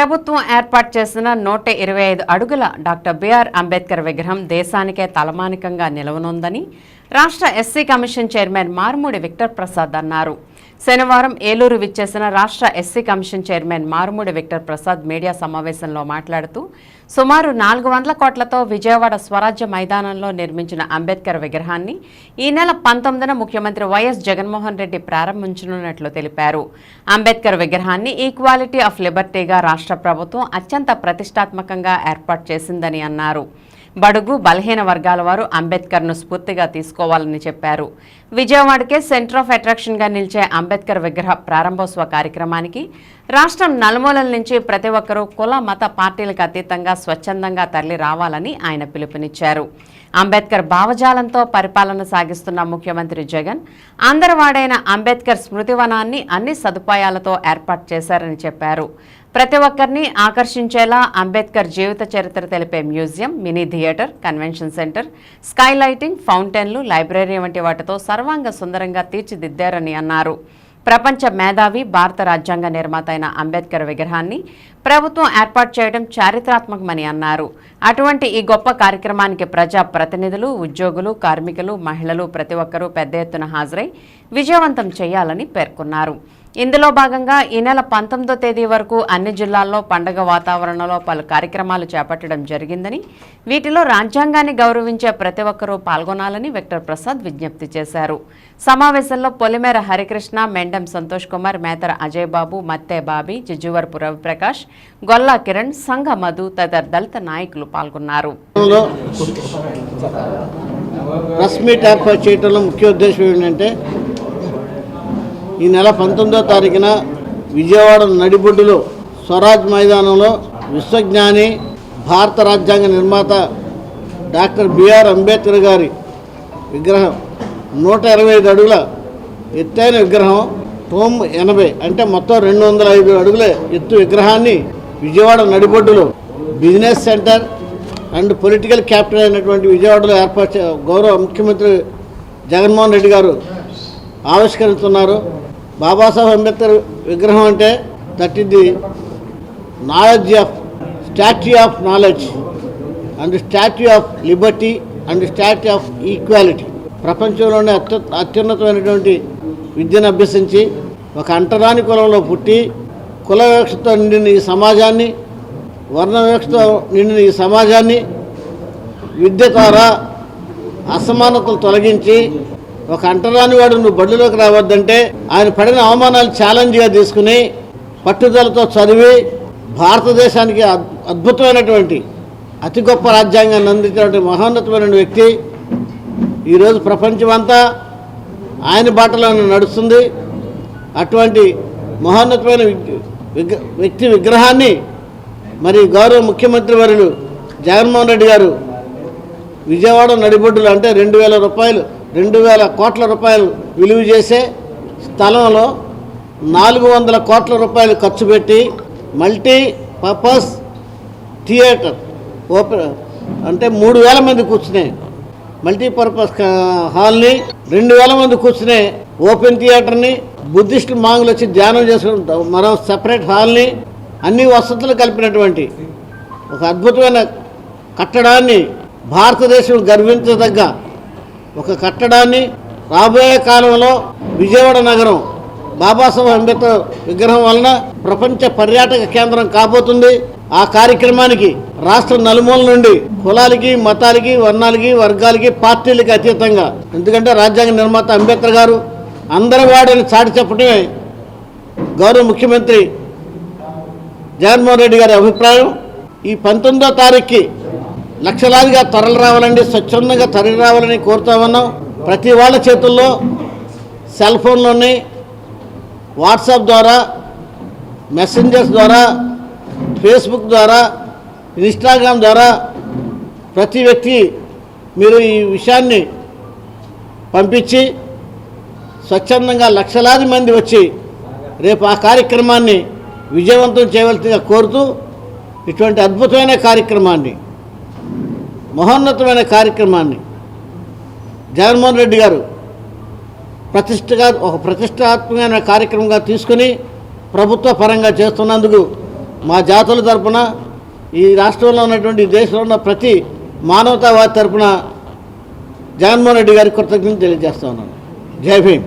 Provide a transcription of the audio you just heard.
ప్రభుత్వం ఏర్పాటు చేసిన నూట ఇరవై ఐదు అడుగుల డాక్టర్ బిఆర్ అంబేద్కర్ విగ్రహం దేశానికే తలమానికంగా నిలవనుందని రాష్ట్ర SC commission chairman Marumudi Victor Prasad అన్నారు. శనివారం ఏలూరు విచ్చేసిన రాష్ట్ర SC commission chairman Marumudi Victor Prasad media సమావేశంలో మాట్లాడుతూ సుమారు నాలుగు వందల కోట్లతో విజయవాడ స్వరాజ్య మైదానంలో నిర్మించిన అంబేద్కర్ విగ్రహాన్ని ఈ నెల పంతొమ్మిదిన ముఖ్యమంత్రి వైఎస్ జగన్మోహన్ రెడ్డి ప్రారంభించనున్నట్లు తెలిపారు. అంబేద్కర్ విగ్రహాన్ని ఈక్వాలిటీ ఆఫ్ లిబర్టీగా రాష్ట్ర ప్రభుత్వం అత్యంత ప్రతిష్టాత్మకంగా ఏర్పాటు చేసిందని అన్నారు. బడుగు బలహీన వర్గాల వారు అంబేద్కర్ను స్ఫూర్తిగా తీసుకోవాలని చెప్పారు. విజయవాడకే సెంటర్ ఆఫ్ అట్రాక్షన్గా నిలిచే అంబేద్కర్ విగ్రహ ప్రారంభోత్సవ కార్యక్రమానికి రాష్ట్రం నలుమూలల నుంచి ప్రతి ఒక్కరూ కుల మత పార్టీలకు అతీతంగా స్వచ్ఛందంగా తరలి రావాలని ఆయన పిలుపునిచ్చారు. అంబేద్కర్ భావజాలంతో పరిపాలన సాగిస్తున్న ముఖ్యమంత్రి జగన్ అందరివాడైన అంబేద్కర్ స్మృతివనాన్ని అన్ని సదుపాయాలతో ఏర్పాటు చేశారని చెప్పారు. ప్రతి ఒక్కరిని ఆకర్షించేలా అంబేద్కర్ జీవిత చరిత్ర తెలిపే museum mini theatre convention centre sky lighting ఫౌంటైన్లు library వంటి వాటితో సర్వాంగ సుందరంగా తీర్చిదిద్దారని అన్నారు. ప్రపంచ మేధావి భారత రాజ్యాంగ నిర్మాత అయిన అంబేద్కర్ విగ్రహాన్ని ప్రభుత్వం ఏర్పాటు చేయడం చారిత్రాత్మకమని అన్నారు. అటువంటి ఈ గొప్ప కార్యక్రమానికి ప్రజా ప్రతినిధులు ఉద్యోగులు కార్మికులు మహిళలు ప్రతి ఒక్కరూ పెద్ద ఎత్తున హాజరై విజయవంతం చేయాలని పేర్కొన్నారు. ఇందులో భాగంగా ఈ నెల పంతొమ్మిదో తేదీ వరకు అన్ని జిల్లాల్లో పండగ వాతావరణంలో పలు కార్యక్రమాలు చేపట్టడం జరిగిందని వీటిలో రాజ్యాంగాన్ని గౌరవించే ప్రతి ఒక్కరూ పాల్గొనాలని విక్టర్ ప్రసాద్ విజ్ఞప్తి చేశారు. సమావేశంలో పొలిమేర హరికృష్ణ మెండం సంతోష్ కుమార్ మేతర అజయ్ బాబు మత్తే బాబీ జిజువర్పు రవిప్రకాష్ గొల్లా కిరణ్ సంఘ మధు తదితర దళిత నాయకులు పాల్గొన్నారు. ప్రెస్ మీట్ ఏర్పాటు చేయడంలో ముఖ్య ఉద్దేశం ఏంటంటే ఈ నెల పంతొమ్మిదో తారీఖున విజయవాడ నడిబొడ్డులో స్వరాజ్ మైదానంలో విశ్వజ్ఞాని భారత రాజ్యాంగ నిర్మాత డాక్టర్ బిఆర్ అంబేద్కర్ గారి విగ్రహం నూట ఇరవై ఐదు అడుగుల ఎత్తైన విగ్రహం తొమ్ ఎనభై అంటే మొత్తం రెండు వందల ఐదు అడుగుల ఎత్తు విగ్రహాన్ని Vijayawada నడిబొడ్డులో business centre and political capital అయినటువంటి విజయవాడలో ఏర్పాటు చే- గౌరవ ముఖ్యమంత్రి జగన్మోహన్ రెడ్డి గారు ఆవిష్కరిస్తున్నారు. బాబాసాహెబ్ అంబేద్కర్ విగ్రహం అంటే that is the knowledge of statue of knowledge and statue of liberty and statue of equality ప్రపంచంలోనే అత్యు అత్యున్నతమైనటువంటి విద్యను అభ్యసించి ఒక అంటరాని కులంలో పుట్టి కుల వివక్షతో నిండిన ఈ సమాజాన్ని వర్ణ వివక్షతో నిండిన ఈ సమాజాన్ని విద్య ద్వారా అసమానతలు తొలగించి ఒక అంటరాని వాడు నువ్వు బడిలోకి రావద్దంటే ఆయన పడిన అవమానాలు ఛాలెంజ్గా తీసుకుని పట్టుదలతో చదివి భారతదేశానికి అద్- అద్భుతమైనటువంటి అతి గొప్ప రాజ్యాంగాన్ని అందించినటువంటి మహోన్నతమైన వ్యక్తి. ఈరోజు ప్రపంచమంతా ఆయన బాటలో నడుస్తుంది. అటువంటి మహోన్నతమైన వ్యక్తి విగ్రహాన్ని మరి గౌరవ ముఖ్యమంత్రి వర్యులు జగన్మోహన్ రెడ్డి గారు విజయవాడ నడిబొడ్డులు అంటే రెండు వేల రూపాయలు రెండు వేల కోట్ల రూపాయలు విలువ చేసే స్థలంలో నాలుగు వందల కోట్ల రూపాయలు ఖర్చు పెట్టి మల్టీ పర్పస్ థియేటర్ ఓపెన్ అంటే మూడు వేల మంది కూర్చునే మల్టీపర్పస్ హాల్ని రెండు వేల మంది కూర్చునే ఓపెన్ థియేటర్ని బుద్ధిస్ట్ మాంగులు వచ్చి ధ్యానం చేసుకుంటాం మరో సపరేట్ హాల్ని అన్ని వసతులు కలిపినటువంటి ఒక అద్భుతమైన కట్టడాన్ని భారతదేశం గర్వించదగ్గ ఒక కట్టడాన్ని రాబోయే కాలంలో విజయవాడ నగరం బాబాసాహెబ్ అంబేద్కర్ విగ్రహం వలన ప్రపంచ పర్యాటక కేంద్రం కాబోతుంది. ఆ కార్యక్రమానికి రాష్ట్ర నలుమూల నుండి కులాలకి మతాలకి వర్ణాలకి వర్గాలకి పార్టీలకి అతీతంగా ఎందుకంటే రాజ్యాంగ నిర్మాత అంబేద్కర్ గారు అందరి వాడని చాటి చెప్పడమే గౌరవ ముఖ్యమంత్రి జగన్మోహన్ రెడ్డి గారి అభిప్రాయం. ఈ పంతొమ్మిదో తారీఖుకి లక్షలాదిగా తరలి రావాలండి స్వచ్ఛందంగా తరలి రావాలని కోరుతా ఉన్నాం. ప్రతి వాళ్ళ చేతుల్లో సెల్ ఫోన్లోని వాట్సాప్ ద్వారా మెసెంజర్స్ ద్వారా ఫేస్బుక్ ద్వారా ఇన్స్టాగ్రామ్ ద్వారా ప్రతి వ్యక్తి మీరు ఈ విషయాన్ని పంపించి స్వచ్ఛందంగా లక్షలాది మంది వచ్చి రేపు ఆ కార్యక్రమాన్ని విజయవంతం చేయవలసిందిగా కోరుతూ ఇటువంటి అద్భుతమైన కార్యక్రమాన్ని మహోన్నతమైన కార్యక్రమాన్ని జగన్మోహన్ రెడ్డి గారు ప్రతిష్టగా ఒక ప్రతిష్టాత్మకమైన కార్యక్రమంగా తీసుకుని ప్రభుత్వ పరంగా చేస్తున్నందుకు మా జాతుల తరపున ఈ రాష్ట్రంలో ఉన్నటువంటి దేశంలో ఉన్న ప్రతి మానవతావాది తరపున జగన్మోహన్ రెడ్డి గారికి కృతజ్ఞతలు తెలియజేస్తా ఉన్నాను. జై భీమ్.